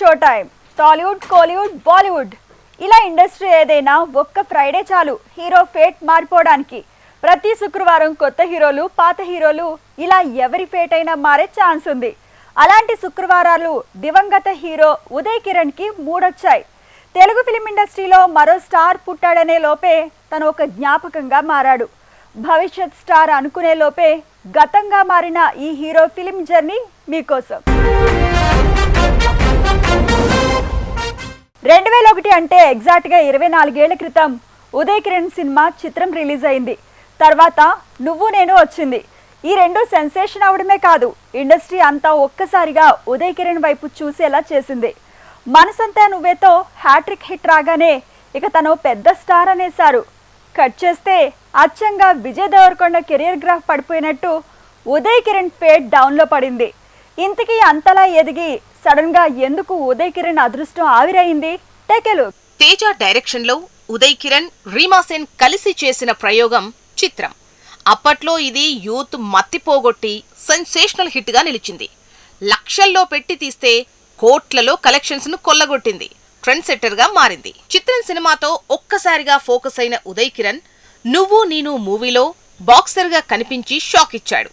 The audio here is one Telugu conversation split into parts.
Show time Tollywood Kollywood Bollywood. ఇలా ఇండస్ట్రీ ఏదైనా ఒక్క ఫ్రైడే చాలు. హీరో ఫేట్ మారిపోవడానికి. ప్రతి శుక్రవారం కొత్త హీరోలు పాత హీరోలు ఇలా ఎవరి ఫేట్ అయినా మారే ఛాన్స్ ఉంది. అలాంటి శుక్రవారాలు దివంగత హీరో ఉదయ్ కిరణ్కి మూడొచ్చాయి. తెలుగు ఫిలిం ఇండస్ట్రీలో మరో స్టార్ పుట్టాడనే లోపే తను ఒక జ్ఞాపకంగా మారాడు. భవిష్యత్ స్టార్ అనుకునే లోపే గతంగా మారిన ఈ హీరో ఫిలిం జర్నీ మీకోసం. రెండు వేల ఒకటి అంటే ఎగ్జాక్ట్గా ఇరవై నాలుగేళ్ళ క్రితం ఉదయ్ కిరణ్ సినిమా చిత్రం రిలీజ్ అయింది. తర్వాత నువ్వు నేను వచ్చింది. ఈ రెండు సెన్సేషన్ అవడమే కాదు ఇండస్ట్రీ అంతా ఒక్కసారిగా ఉదయ్ కిరణ్ వైపు చూసేలా చేసింది. మనసంతా నువ్వేతో హ్యాట్రిక్ హిట్ రాగానే ఇక తను పెద్ద స్టార్ అనేశారు. కట్ చేస్తే అచ్చంగా విజయ్ దేవరకొండ కెరియర్ గ్రాఫ్ పడిపోయినట్టు ఉదయ్ కిరణ్ పేట్ డౌన్లో పడింది. ఇంతకీ అంతలా ఎదిగి సడన్గా ఎందుకు ఉదయ్ కిరణ్ అదృష్టం ఆవిరైంది? టేకెలు. తేజ డైరెక్షన్లో ఉదయ్ కిరణ్ రీమా సేన్ కలిసి చేసిన ప్రయోగం చిత్రం. అప్పట్లో ఇది యూత్ మత్తిపోగొట్టి సెన్సేషనల్ హిట్గా నిలిచింది. లక్షల్లో పెట్టి తీస్తే కోట్లలో కలెక్షన్స్ను కొల్లగొట్టింది. ట్రెండ్ సెట్టర్గా మారింది. చిత్రం సినిమాతో ఒక్కసారిగా ఫోకస్ అయిన ఉదయ్ కిరణ్ నువ్వు నేను మూవీలో బాక్సర్గా కనిపించి షాక్ ఇచ్చాడు.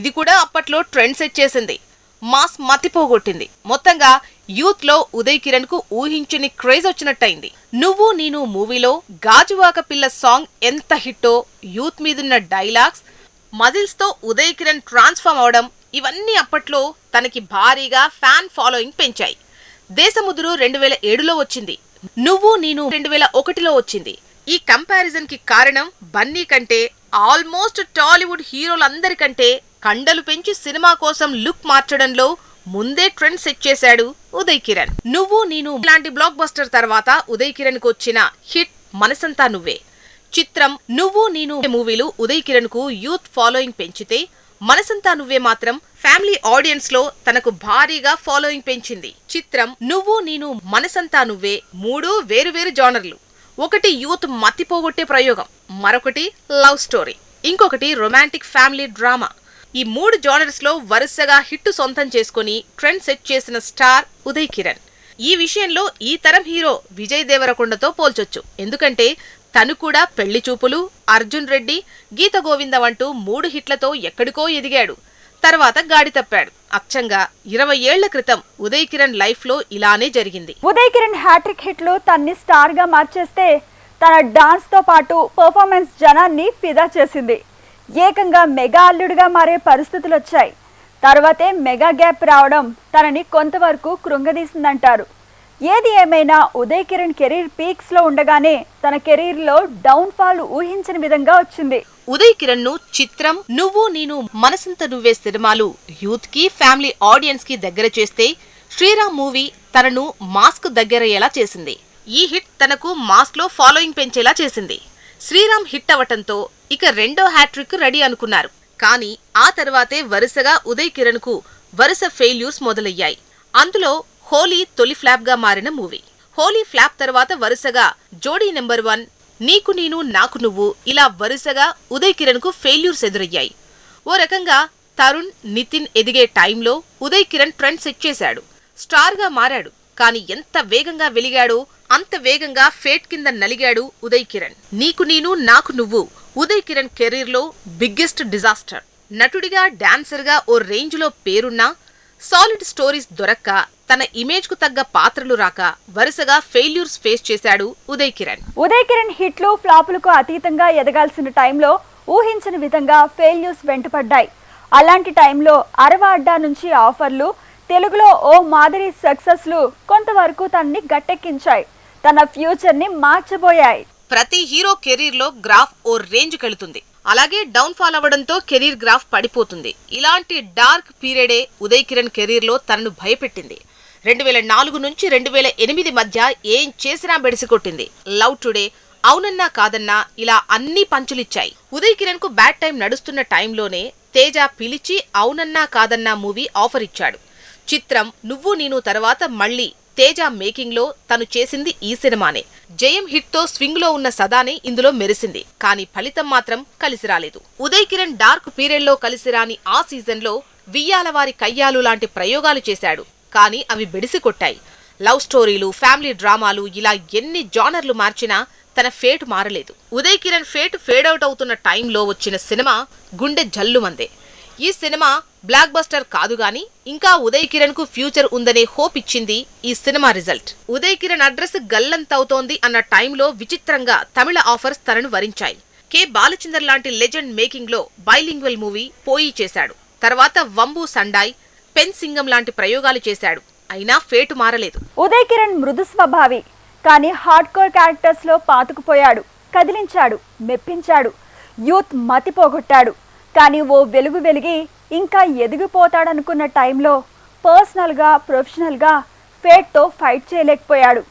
ఇది కూడా అప్పట్లో ట్రెండ్ సెట్ చేసింది. మాస్ మతిపోగొట్టింది. మొత్తంగా యూత్లో ఉదయ్ కిరణ్కు ఊహించని క్రేజ్ వచ్చినట్టయింది. నువ్వు నేను మూవీలో గాజువాక పిల్ల సాంగ్ ఎంత హిట్టో యూత్ మీదున్న డైలాగ్స్ మజిల్స్తో ఉదయ్ కిరణ్ ట్రాన్స్ఫార్మ్ అవడం ఇవన్నీ అప్పట్లో తనకి భారీగా ఫ్యాన్ ఫాలోయింగ్ పెంచాయి. దేశముదురు రెండు వేల ఏడులో వచ్చింది. నువ్వు నేను రెండు వేల ఒకటిలో వచ్చింది. ఈ కంపారిజన్కి కారణం బన్నీ కంటే ఆల్మోస్ట్ టాలీవుడ్ హీరోలందరికంటే కండలు పెంచి సినిమా కోసం లుక్ మార్చడంలో ముందే ట్రెండ్ సెట్ చేశాడు ఉదయ్ కిరణ్. నువ్వు నేను ఇలాంటి బ్లాక్ బస్టర్ తర్వాత ఉదయ్ కిరణ్కు వచ్చిన హిట్ మనసంతా నువ్వే. చిత్రం నువ్వు నేను మూవీలు ఉదయ్ కిరణ్కు యూత్ ఫాలోయింగ్ పెంచితే మనసంతా నువ్వే మాత్రం ఫ్యామిలీ ఆడియన్స్లో తనకు భారీగా ఫాలోయింగ్ పెంచింది. చిత్రం నువ్వు నేను మనసంతా నువ్వే మూడు వేరువేరు జానర్లు. ఒకటి యూత్ మతిపోగొట్టే ప్రయోగం మరొకటి లవ్ స్టోరీ ఇంకొకటి రొమాంటిక్ ఫ్యామిలీ డ్రామా. ఈ మూడు జానర్స్లో వరుసగా హిట్ సొంతం చేసుకుని ట్రెండ్ సెట్ చేసిన స్టార్ ఉదయ్ కిరణ్. ఈ విషయంలో ఈ తరం హీరో విజయ్ దేవరకొండతో పోల్చొచ్చు. ఎందుకంటే తను కూడా పెళ్ళి చూపులు అర్జున్ రెడ్డి గీత గోవింద అంటూ మూడు హిట్లతో ఎక్కడికో ఎదిగాడు. తర్వాత గాడి తప్పాడు. అచ్చంగా ఇరవై ఏళ్ళ క్రితం ఉదయ్ కిరణ్ లైఫ్లో ఇలానే జరిగింది. ఉదయ్ కిరణ్ హ్యాట్రిక్ హిట్లు తన్ని స్టార్గా మార్చేస్తే తన డాన్స్తో పాటు పర్ఫార్మెన్స్ జనాన్ని ఫిదా చేసింది. ఏకంగా మెగా అల్లుడిగా మారే పరిస్థితులు వచ్చాయి. తర్వాతే మెగా గ్యాప్ రావడం తనని కొంతవరకు కృంగదీసిందంటారు. ఏది ఏమైనా ఉదయ్ కిరణ్ కెరీర్ పీక్స్లో ఉండగానే తన కెరీర్లో డౌన్ ఫాల్ ఊహించని విధంగా వచ్చింది. ఉదయ్ కిరణ్ను చిత్రం నువ్వు నేను మనసంత నువ్వే సినిమాలు యూత్కి ఫ్యామిలీ ఆడియన్స్కి దగ్గర చేస్తే శ్రీరామ్ మూవీ తనను మాస్క్ దగ్గరయ్యేలా చేసింది. ఈ హిట్ తనకు మాస్క్లో ఫాలోయింగ్ పెంచేలా చేసింది. శ్రీరామ్ హిట్ అవటంతో ఇక రెండో హ్యాట్రిక్ రెడీ అనుకున్నారు. కానీ ఆ తర్వాతే వరుసగా ఉదయ్ కిరణ్కు వరుస ఫెయిల్యూర్స్ మొదలయ్యాయి. అందులో హోలీ తొలి ఫ్లాప్గా మారిన మూవీ. హోలీ ఫ్లాప్ తర్వాత వరుసగా జోడీ నెంబర్ వన్ నీకు నేను నాకు నువ్వు ఇలా వరుసగా ఉదయ్ కిరణ్కు ఫెయిల్యూర్స్ ఎదురయ్యాయి. ఓ రకంగా తరుణ్ నితిన్ ఎదిగే టైంలో ఉదయ్ కిరణ్ ట్రెండ్ సెట్ చేశాడు. స్టార్గా మారాడు. కానీ ఎంత వేగంగా వెలిగాడో అంత వేగంగా ఫేట్ కింద నలిగాడు ఉదయ్ కిరణ్. నీకు నేను నాకు నువ్వు. ఉదయ్ కిరణ్ కెరీర్లో బిగ్గెస్ట్ డిజాస్టర్. నటుడిగా డాన్సర్గా ఓ రేంజ్లో పేరున్నా సాలిడ్ స్టోరీస్ దొరక్క తన ఇమేజ్కు తగ్గ పాత్రలు రాక వరుసగా ఫెయిల్యూర్స్ ఫేస్ చేశాడు ఉదయ్ కిరణ్. ఉదయ్ కిరణ్ హిట్లు ఫ్లాపులకు అతీతంగా ఎదగాల్సిన టైంలో ఊహించని విధంగా ఫెయిల్యూర్స్ వెంటపడ్డాయి. అలాంటి టైంలో అరవ అడ్డా నుంచి ఆఫర్లు తెలుగులో ఓ మాదిరి సక్సెస్లు కొంతవరకు తనని గట్టెక్కించాయి. తన ఫ్యూచర్ని మార్చబోయాయి. ప్రతి హీరో కెరీర్లో గ్రాఫ్ ఓ రేంజ్ కెళుతుంది. అలాగే డౌన్ ఫాల్ అవ్వడంతో కెరీర్ గ్రాఫ్ పడిపోతుంది. ఇలాంటి డార్క్ పీరియడే ఉదయ్ కిరణ్ కెరీర్లో తనను భయపెట్టింది. రెండు వేల నాలుగు నుంచి రెండు వేల ఎనిమిది మధ్య ఏం చేసినా బెడిసికొట్టింది. లవ్ టుడే అవునన్నా కాదన్నా ఇలా అన్ని పంచులిచ్చాయి. ఉదయ్ కిరణ్కు బ్యాడ్ టైం నడుస్తున్న టైంలోనే తేజ పిలిచి అవునన్నా కాదన్నా మూవీ ఆఫర్ ఇచ్చాడు. చిత్రం నువ్వు నేను తర్వాత మళ్ళీ తేజ మేకింగ్లో తను చేసింది ఈ సినిమానే. జయం హిట్తో స్వింగ్లో ఉన్న సదానే ఇందులో మెరిసింది. కానీ ఫలితం మాత్రం కలిసి రాలేదు. ఉదయ్ కిరణ్ డార్క్ పీరియడ్లో కలిసి రాని ఆ సీజన్లో వియ్యాలవారి కయ్యాలు లాంటి ప్రయోగాలు చేశాడు. కానీ అవి బెడిసి కొట్టాయి. లవ్ స్టోరీలు ఫ్యామిలీ డ్రామాలు ఇలా ఎన్ని జానర్లు మార్చినా తన ఫేట్ మారలేదు. Uday Kiran fate fade out అవుతున్న టైంలో వచ్చిన సినిమా గుండె జల్లుమందే. ఈ సినిమా బ్లాక్ బస్టర్ కాదు గాని ఇంకా ఉదయ్ కిరణ్కు ఫ్యూచర్ ఉందనే హోప్ ఇచ్చింది ఈ cinema result. Uday Kiran address గల్లంతవుతోంది అన్న టైంలో విచిత్రంగా తమిళ ఆఫర్స్ తనను వరించాయి. కె బాలచందర్ లాంటి లెజెండ్ మేకింగ్లో బైలింగ్వల్ మూవీ పోయి చేశాడు. తర్వాత వంబు సండాయ్ పెన్ సింగం లాంటి ప్రయోగాలు చేశాడు. అయినా ఫేటు మారలేదు. ఉదయ్ కిరణ్ మృదు స్వభావి కానీ హార్డ్ కోర్ క్యారెక్టర్స్లో పాతుకుపోయాడు కదిలించాడు మెప్పించాడు యూత్ మతి పోగొట్టాడు కానీ ఓ వెలుగు వెలిగి ఇంకా ఎదిగిపోతాడనుకున్న టైంలో పర్సనల్గా ప్రొఫెషనల్గా ఫేట్తో ఫైట్ చేయలేకపోయాడు.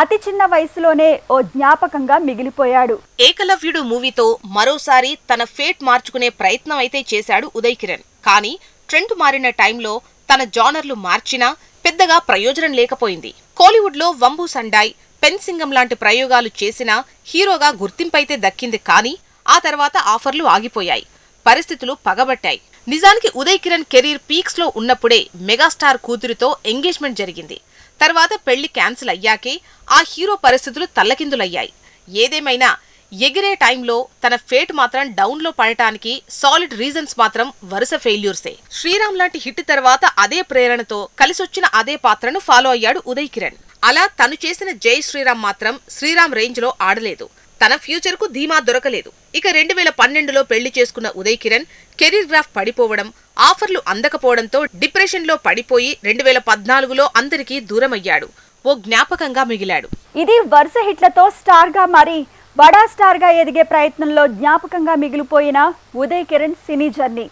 అతి చిన్న వయసులోనే ఓ జ్ఞాపకంగా మిగిలిపోయాడు. ఏకలవ్యుడు మూవీతో మరోసారి తన ఫేట్ మార్చుకునే ప్రయత్నం అయితే చేశాడు ఉదయ్ కిరణ్. కానీ ట్రెండ్ మారిన టైంలో తన జానర్లు మార్చినా పెద్దగా ప్రయోజనం లేకపోయింది. కోలీవుడ్లో వంబు సండాయ్ పెన్సింగం లాంటి ప్రయోగాలు చేసినా హీరోగా గుర్తింపైతే దక్కింది కానీ ఆ తర్వాత ఆఫర్లు ఆగిపోయాయి. పరిస్థితులు పగబట్టాయి. నిజానికి ఉదయ్ కిరణ్ కెరీర్ పీక్స్లో ఉన్నప్పుడే మెగాస్టార్ కూతురితో ఎంగేజ్మెంట్ జరిగింది. తర్వాత పెళ్ళి క్యాన్సిల్ అయ్యాకే ఆ హీరో పరిస్థితులు తల్లకిందులయ్యాయి. ఏదేమైనా ఎగిరే టైంలో తన ఫేట్ మాత్రం డౌన్లో పడటానికి సాలిడ్ రీజన్స్ మాత్రం వరుస ఫెయిల్యూర్సే. శ్రీరామ్ లాంటి హిట్ తర్వాత అదే ప్రేరణతో కలిసొచ్చిన అదే పాత్రను ఫాలో అయ్యాడు ఉదయ్ కిరణ్. అలా తను చేసిన జై శ్రీరామ్ మాత్రం శ్రీరామ్ రేంజ్లో ఆడలేదు. తన ఫ్యూచర్కు ధీమా దొరకలేదు. ఇక రెండు వేల పన్నెండులో పెళ్ళి చేసుకున్న ఉదయ్ కిరణ్ కెరీర్ గ్రాఫ్ పడిపోవడం ఆఫర్లు అందకపోవడంతో డిప్రెషన్లో పడిపోయి రెండు వేల పద్నాలుగులో అందరికీ దూరమయ్యాడు. ఓ జ్ఞాపకంగా మిగిలాడు. ఇది వరుస హిట్లతో స్టార్గా మారి బడా స్టార్గా ఎదిగే ప్రయత్నంలో జ్ఞాపకంగా మిగిలిపోయిన ఉదయ్ కిరణ్ సినీ జర్నీ.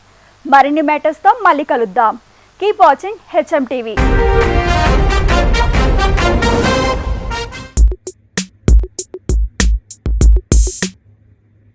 మరిన్ని మ్యాటర్స్తో మళ్ళీ కలుద్దాం. Keep watching HM TV.